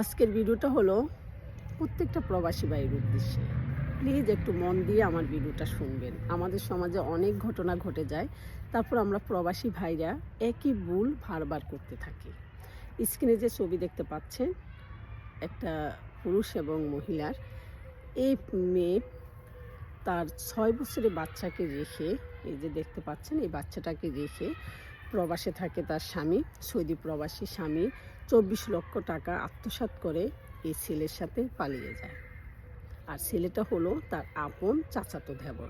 আজকের ভিডিওটা হলো প্রত্যেকটা প্রবাসী ভাইয়ের উদ্দেশ্যে। প্লিজ একটু মন দিয়ে আমার ভিডিওটা শুনবেন। আমাদের সমাজে অনেক ঘটনা ঘটে যায়, তারপর আমরা প্রবাসী ভাইরা একই ভুল বারবার করতে থাকি। স্ক্রিনে যে ছবি দেখতে পাচ্ছেন, একটা পুরুষ এবং মহিলার। এই মেয়ে তার ছয় বছরের বাচ্চাকে রেখে, এই যে দেখতে পাচ্ছেন, এই বাচ্চাটাকে রেখে প্রবাসে থাকে তার স্বামী, সৌদি প্রবাসী স্বামী। চব্বিশ লক্ষ টাকা আত্মসাৎ করে এই ছেলের সাথে পালিয়ে যায়। আর ছেলেটা হলো তার আপন চাচাতো দেবর।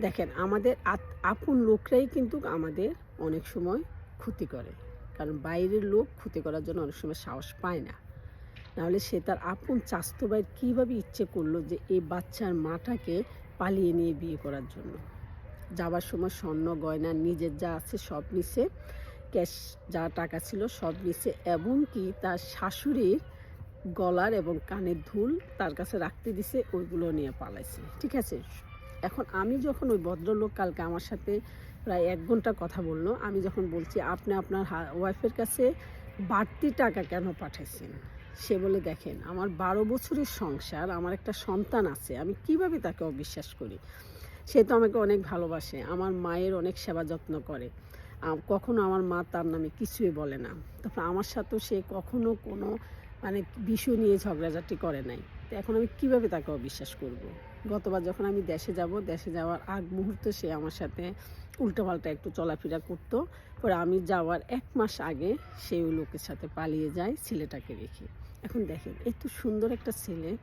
দেখেন, আমাদের আপন লোকরাই কিন্তু আমাদের অনেক সময় ক্ষতি করে। কারণ বাইরের লোক ক্ষতি করার জন্য অনেক সময় সাহস পায় না। নাহলে সে তার আপন চাস্তো ভাইয়ের কীভাবে ইচ্ছে করল যে এই বাচ্চার মাটাকে পালিয়ে নিয়ে বিয়ে করার জন্য? যাবার সময় স্বর্ণ, গয়না, নিজের যা আছে সব নিছে। ক্যাশ যা টাকা ছিল সব নিছে এবং কি তার শাশুড়ির গলার এবং কানের ধুল তার কাছে রাখতে দিছে, ওইগুলো নিয়ে পালাইছে। ঠিক আছে? এখন আমি যখন ওই ভদ্রলোক কালকে আমার সাথে প্রায় এক ঘণ্টা কথা বলল, আমি যখন বলছি, আপনি আপনার ওয়াইফের কাছে বাড়তি টাকা কেন পাঠাইছেন? সে বলে, দেখেন, আমার বারো বছরের সংসার, আমার একটা সন্তান আছে, আমি কীভাবে তাকে অবিশ্বাস করি? সে তো আমাকে অনেক ভালোবাসে, আমার মায়ের অনেক সেবা যত্ন করে। কখনো আমার মা তার নামে কিছুই বলে না। তারপর আমার সাথেও সে কখনো কোনো মানে বিষয় নিয়ে ঝগড়াঝাটি করে নাই। তো এখন আমি কীভাবে তাকে অবিশ্বাস করব। গতবার যখন আমি দেশে যাব, দেশে যাওয়ার আগ মুহূর্তে সে আমার সাথে উল্টোপাল্টা একটু চলাফেরা করতো। পরে আমি যাওয়ার এক মাস আগে সেই লোকের সাথে পালিয়ে যায় ছেলেটাকে রেখে। এখন দেখেন, এত সুন্দর একটা ছেলে।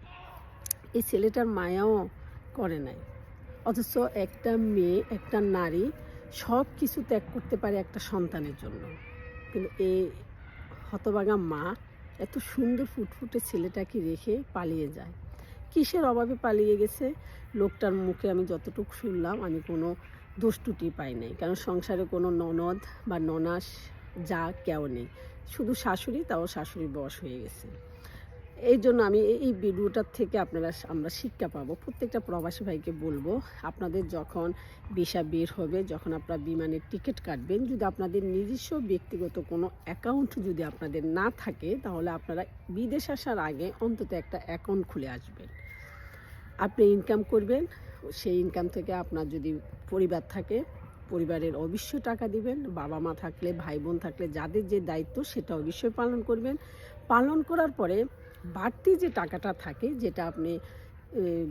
এই ছেলেটার মায়াও করে নাই। অথচ একটা মেয়ে, একটা নারী সব কিছু ত্যাগ করতে পারে একটা সন্তানের জন্য। কিন্তু এই হতবাগা মা এত সুন্দর ফুটফুটে ছেলেটাকে রেখে পালিয়ে যায়। কিসের অভাবে পালিয়ে গেছে? লোকটার মুখে আমি যতটুকু শুনলাম, আমি কোনো দোষ পাই নাই। কারণ সংসারে কোনো ননদ বা ননাস, যা কেউ নেই। শুধু শাশুড়ি, তাও শাশুড়ি বয়স হয়ে গেছে। এই জন্য আমি এই- ভিডিওটার থেকে আপনারা আমরা শিক্ষা পাবো। প্রত্যেকটা প্রবাসী ভাইকে বলব, আপনাদের যখন ভিসা বের হবে, যখন আপনারা বিমানের টিকিট কাটবেন, যদি আপনাদের নিজস্ব ব্যক্তিগত কোনো অ্যাকাউন্ট যদি আপনাদের না থাকে, তাহলে আপনারা বিদেশ আসার আগে অন্তত একটা অ্যাকাউন্ট খুলে আসবেন। আপনি ইনকাম করবেন, সেই ইনকাম থেকে আপনার যদি পরিবার থাকে, পরিবারের অবশ্যই টাকা দিবেন, বাবা মা থাকলে, ভাই বোন থাকলে, যাদের যে দায়িত্ব, সেটা অবশ্যই পালন করবেন। পালন করার পরে বাড়তি যে টাকাটা থাকে, যেটা আপনি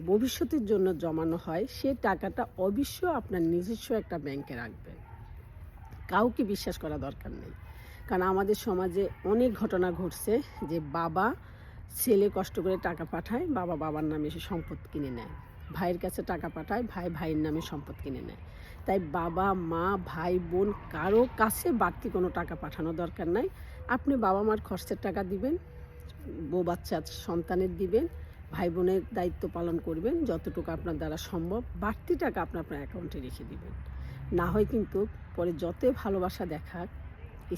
ভবিষ্যতের জন্য জমানো হয়, সে টাকাটা অবশ্য আপনার নিজস্ব একটা ব্যাংকে রাখবেন। কাউকে বিশ্বাস করা দরকার নেই। কারণ আমাদের সমাজে অনেক ঘটনা ঘটছে যে বাবা ছেলে কষ্ট করে টাকা পাঠায়, বাবা বাবার নামে সে সম্পদ কিনে নেয়। ভাইয়ের কাছে টাকা পাঠায়, ভাই ভাইয়ের নামে সম্পদ কিনে নেয়। তাই বাবা, মা, ভাই, বোন কারও কাছে বাড়তি কোনো টাকা পাঠানো দরকার নাই। আপনি বাবা মার খরচের টাকা দিবেন বউ বাচ্চা সন্তানের দিবেন ভাই বোনের দায়িত্ব পালন করবেন, যতটুকু আপনার দ্বারা সম্ভব, বাড়তি টাকা আপনার আপনার অ্যাকাউন্টে রেখে দিবেন। না হয় কিন্তু পরে যতই ভালোবাসা দেখাক,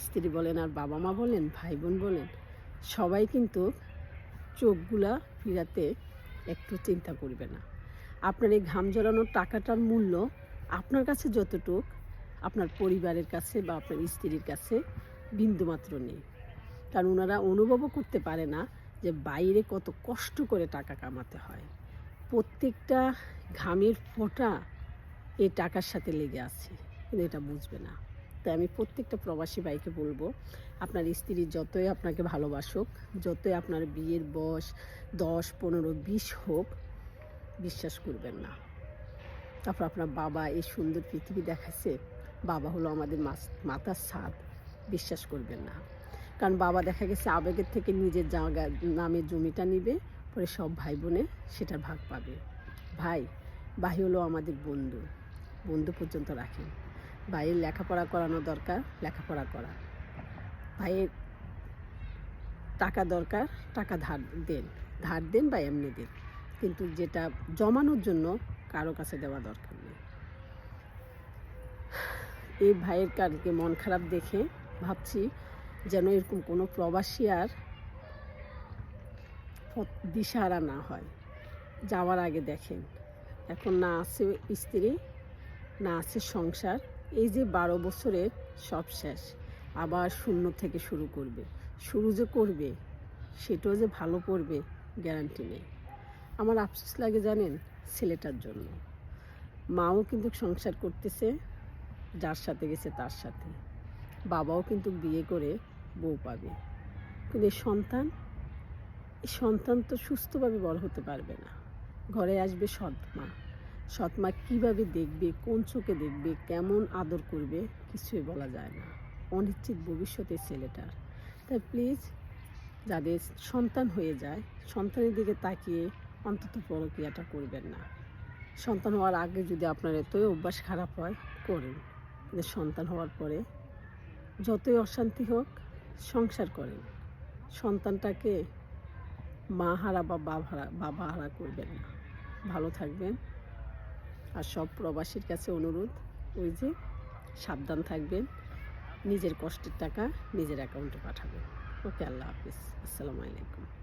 স্ত্রী বলেন আর বাবা মা বলেন ভাই বোন বলেন, সবাই কিন্তু চোখগুলা ফিরাতে একটু চিন্তা করবে না। আপনার এই ঘাম জড়ানোর টাকাটার মূল্য আপনার কাছে যতটুক, আপনার পরিবারের কাছে বা আপনার স্ত্রীর কাছে বিন্দুমাত্র নেই। কারণ ওনারা অনুভবও করতে পারে না যে বাইরে কত কষ্ট করে টাকা কামাতে হয়। প্রত্যেকটা ঘামের ফোঁটা এই টাকার সাথে লেগে আছে, কিন্তু এটা বুঝবে না। তাই আমি প্রত্যেকটা প্রবাসী ভাইকে বলব, আপনার স্ত্রী যতই আপনাকে ভালোবাসুক, যতই আপনার বিয়ের বয়স দশ, পনেরো, বিশ হোক, বিশ্বাস করবেন না। তারপর আপনার বাবা এই সুন্দর পৃথিবী দেখাচ্ছে বাবা হলো আমাদের মাথার ছাদ বিশ্বাস করবেন না। কারণ বাবা দেখা গেছে আবেগের থেকে নিজের জায়গা নামে জমিটা নিবে, পরে সব ভাই বোনে সেটার ভাগ পাবে। ভাই ভাই হলো আমাদের বন্ধু। বন্ধু পর্যন্ত রাখেন। ভাইয়ের লেখাপড়া করানো দরকার, লেখাপড়া করা। ভাইয়ের টাকা দরকার, টাকা ধার দেন। ধার দেন বা এমনি দেন। কিন্তু যেটা জমানোর জন্য কারও কাছে দেওয়া দরকার নেই। এই ভাইয়ের কালকে মন খারাপ দেখে ভাবছি যেন এরকম কোনো প্রবাসী আর দিশাহারা না হয়। যাওয়ার আগে দেখেন, এখন না আছে স্ত্রী, না আছে সংসার, এই যে বারো বছরের সব শেষ, আবার শূন্য থেকে শুরু করবে। শুরু যে করবে, সেটাও যে ভালো করবে গ্যারান্টি নেই। আমার আফসোস লাগে জানেন, ছেলেটার জন্য। মাও কিন্তু সংসার করতেছে, যার সাথে গেছে তার সাথে। বাবাও কিন্তু বিয়ে করে বউ পাবে। কিন্তু এই সন্তান সন্তান তো সুস্থভাবে বড় হতে পারবে না। ঘরে আসবে সৎ মা সৎ মা কীভাবে দেখবে, কোন চোখে দেখবে, কেমন আদর করবে, কিছুই বলা যায় না। অনিশ্চিত ভবিষ্যতে ছেলেটার। তাই প্লিজ যাদের সন্তান হয়ে যায়, সন্তানের দিকে তাকিয়ে অন্তত পরক্রিয়াটা করবেন না। সন্তান হওয়ার আগে যদি আপনার এতই অভ্যাস খারাপ হয়, করেন। সন্তান হওয়ার পরে যতই অশান্তি হোক সংসার করেন। সন্তানটাকে মা হারা বা বাবা হারা বাবা হারা করবেন না। ভালো থাকবেন। আর সব প্রবাসীর কাছে অনুরোধ, ওই যে সাবধান থাকবেন, নিজের কষ্টের টাকা নিজের অ্যাকাউন্টে পাঠাবেন। ওকে, আল্লাহ হাফিজ। আসসালামু আলাইকুম।